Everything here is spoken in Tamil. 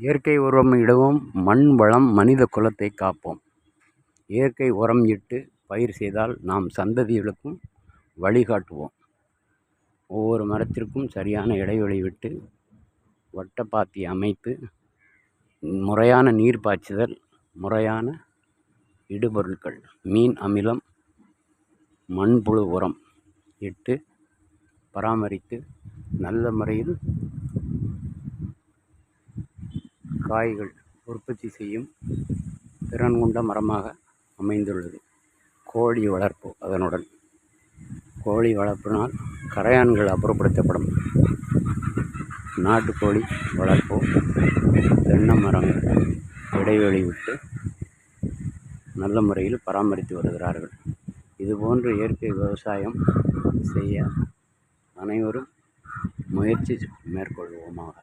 இயற்கை உரம் இடவும் மண் வளம் மனித குலத்தை காப்போம். இயற்கை உரம் இட்டு பயிர் செய்தால் நாம் சந்ததிகளுக்கும் வழிகாட்டுவோம். ஒவ்வொரு மரத்திற்கும் சரியான இடைவெளி விட்டு வட்டப்பாத்தி அமைத்து முறையான நீர் பாய்ச்சுதல் முறையான இடுபொருட்கள் மீன் அமிலம் மண்புழு உரம் இட்டு பராமரித்து நல்ல முறையில் காய்கள் உற்பத்தி செய்யும் திறன் கொண்ட மரமாக அமைந்துள்ளது. கோழி வளர்ப்பு அதனுடன். கோழி வளர்ப்பினால் கரையான்கள் அப்புறப்படுத்தப்படும். நாட்டுக்கோழி வளர்ப்போம் தென்னை மரங்கள் இடைவெளி விட்டு நல்ல முறையில் பராமரித்து வருகிறார்கள். இதுபோன்று இயற்கை விவசாயம் செய்ய அனைவரும் முயற்சி மேற்கொள்வோமாக.